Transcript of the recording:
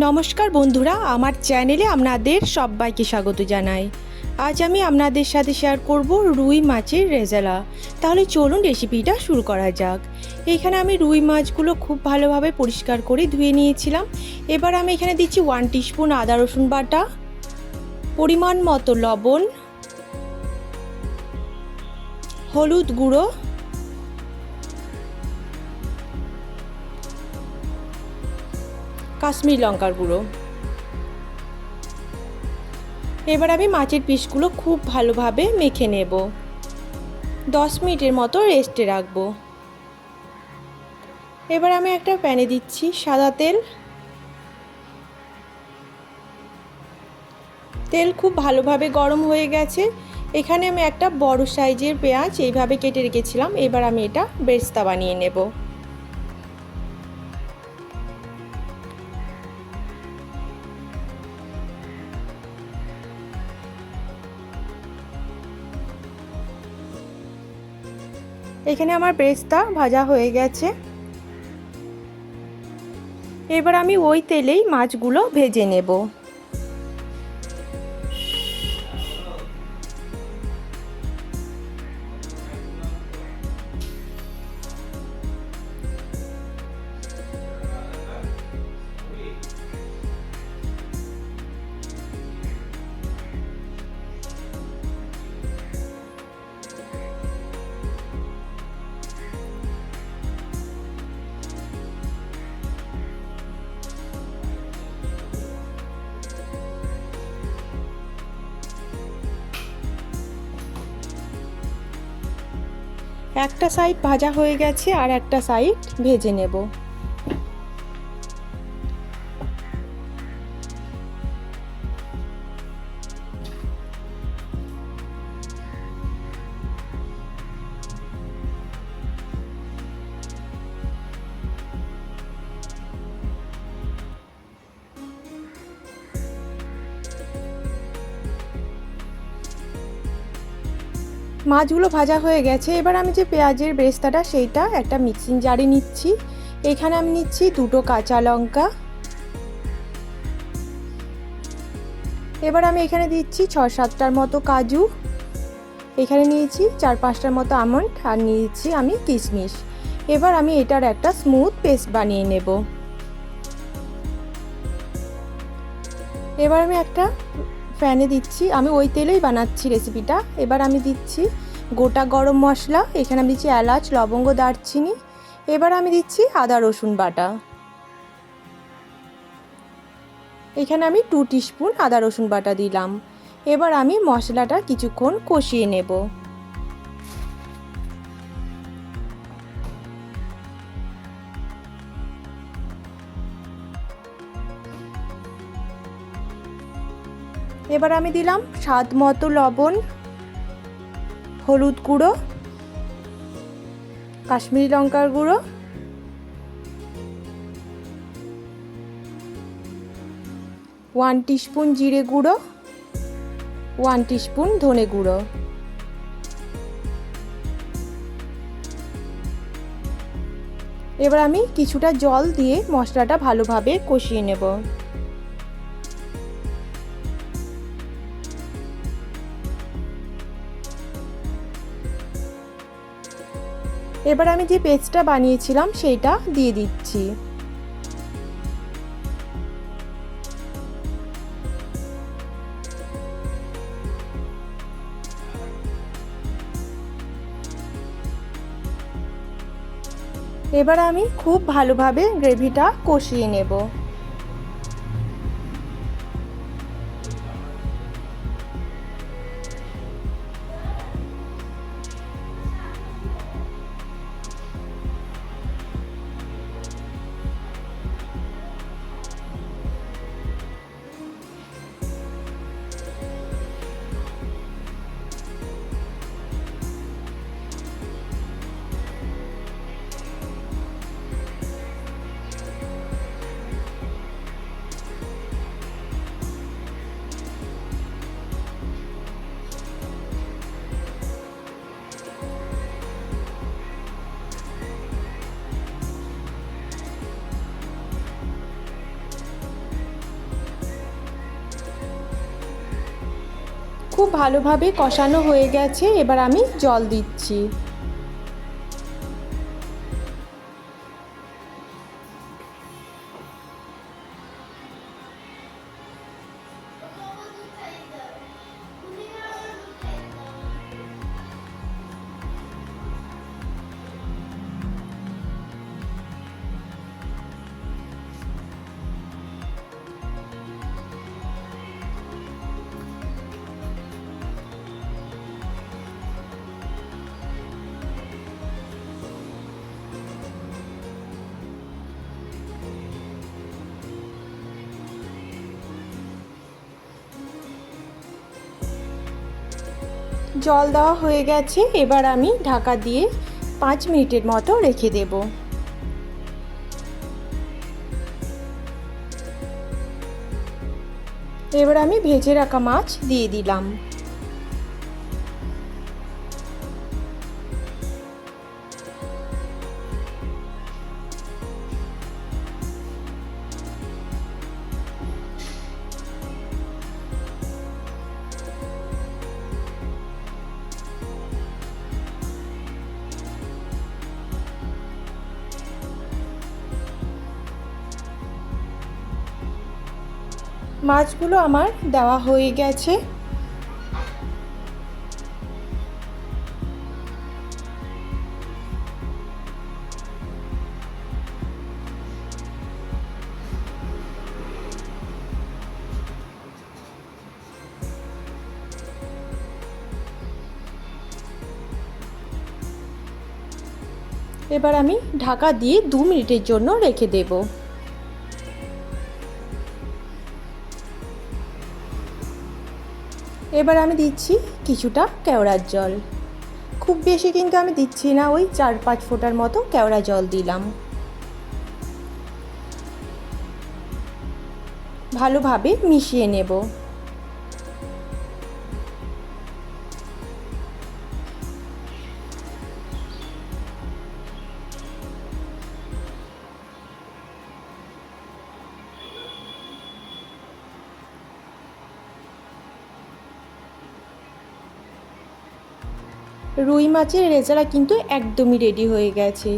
নমস্কার বন্ধুরা, আমার চ্যানেলে আপনাদের সবাইকে স্বাগত জানাই। আজ আমি আপনাদের সাথে শেয়ার করব রুই মাছের রেজালা। তাহলে চলুন রেসিপিটা শুরু করা যাক। এখানে আমি রুই মাছগুলো খুব ভালোভাবে পরিষ্কার করে ধুয়ে নিয়েছিলাম। এবার আমি এখানে দিচ্ছি ওয়ান টিস্পুন আদা রসুন বাটা, পরিমাণ মতো লবণ, হলুদ গুঁড়ো কাশ্মীর লঙ্কার গুঁড়ো। এবার আমি মাছের পিসগুলো খুব ভালোভাবে মেখে নেব। দশ মিনিটের মতো রেস্টে রাখব। এবার আমি একটা প্যানে দিচ্ছি সাদা তেল। তেল খুব ভালোভাবে গরম হয়ে গেছে। এখানে আমি একটা বড় সাইজের পেঁয়াজ এইভাবে কেটে রেখেছিলাম। এবার আমি এটা বেরেস্তা বানিয়ে নেব। এখানে আমার পেস্তা ভাজা হয়ে গেছে। এবার আমি ওই তেলেই মাছগুলো ভেজে নেব। একটা সাইড ভাজা হয়ে গেছে আর একটা সাইড ভেজে নেব। মাছগুলো ভাজা হয়ে গেছে। এবার আমি যে পেঁয়াজের বেরেস্তাটা, সেইটা একটা মিক্সিং জারে নিচ্ছি। এখানে আমি নিচ্ছি দুটো কাঁচা লঙ্কা। এবার আমি এখানে দিচ্ছি ছ সাতটার মতো কাজু। এখানে নিয়েছি চার পাঁচটার মতো আমন্ড আর নিয়েছি আমি কিশমিশ। এবার আমি এটার একটা স্মুথ পেস্ট বানিয়ে নেব। এবার আমি একটা প্যানে দিচ্ছি। আমি ওই তেলেই বানাচ্ছি রেসিপিটা এবার আমি দিচ্ছি গোটা গরম মশলা, এখানে আমি দিচ্ছি এলাচ, লবঙ্গ, দারচিনি। এবার আমি দিচ্ছি আদা, রসুন বাটা। এখানে আমি টু টিস্পুন আদা, রসুন বাটা দিলাম। এবার আমি মশলাটা কিছুক্ষণ কষিয়ে নেব। এবার আমি দিলাম স্বাদ মতো লবণ হলুদ গুঁড়ো, কাশ্মীরি লঙ্কার গুঁড়ো ওয়ান টিস্পুন জিরে গুঁড়ো ওয়ান টিস্পুন ধনে গুঁড়ো। এবার আমি কিছুটা জল দিয়ে মশলাটা ভালোভাবে কষিয়ে নেব। এবার আমি যে পেস্টটা বানিয়েছিলাম সেইটা দিয়ে দিচ্ছি। এবার আমি খুব ভালোভাবে গ্রেভিটা কষিয়ে নেব। খুব ভালোভাবে কষানো হয়ে গেছে এবার আমি জল দিচ্ছি। জল দেওয়া হয়ে গেছে, এবার আমি ঢাকা দিয়ে পাঁচ মিনিটের মতো রেখে দেব। এবার আমি ভেজে রাখা মাছ দিয়ে দিলাম। মাছগুলো আমার দেওয়া হয়ে গেছে। এবার আমি ঢাকা দিয়ে দু মিনিটের জন্য রেখে দেবো। এবার আমি দিচ্ছি কিছুটা কেওড়ার জল। খুব বেশি কিন্তু আমি দিচ্ছি না, ওই চার পাঁচ ফোঁটার মতো কেওড়া জল দিলাম। ভালোভাবে মিশিয়ে নেব। রুই মাছের রেজালা কিন্তু একদমই রেডি হয়ে গেছে।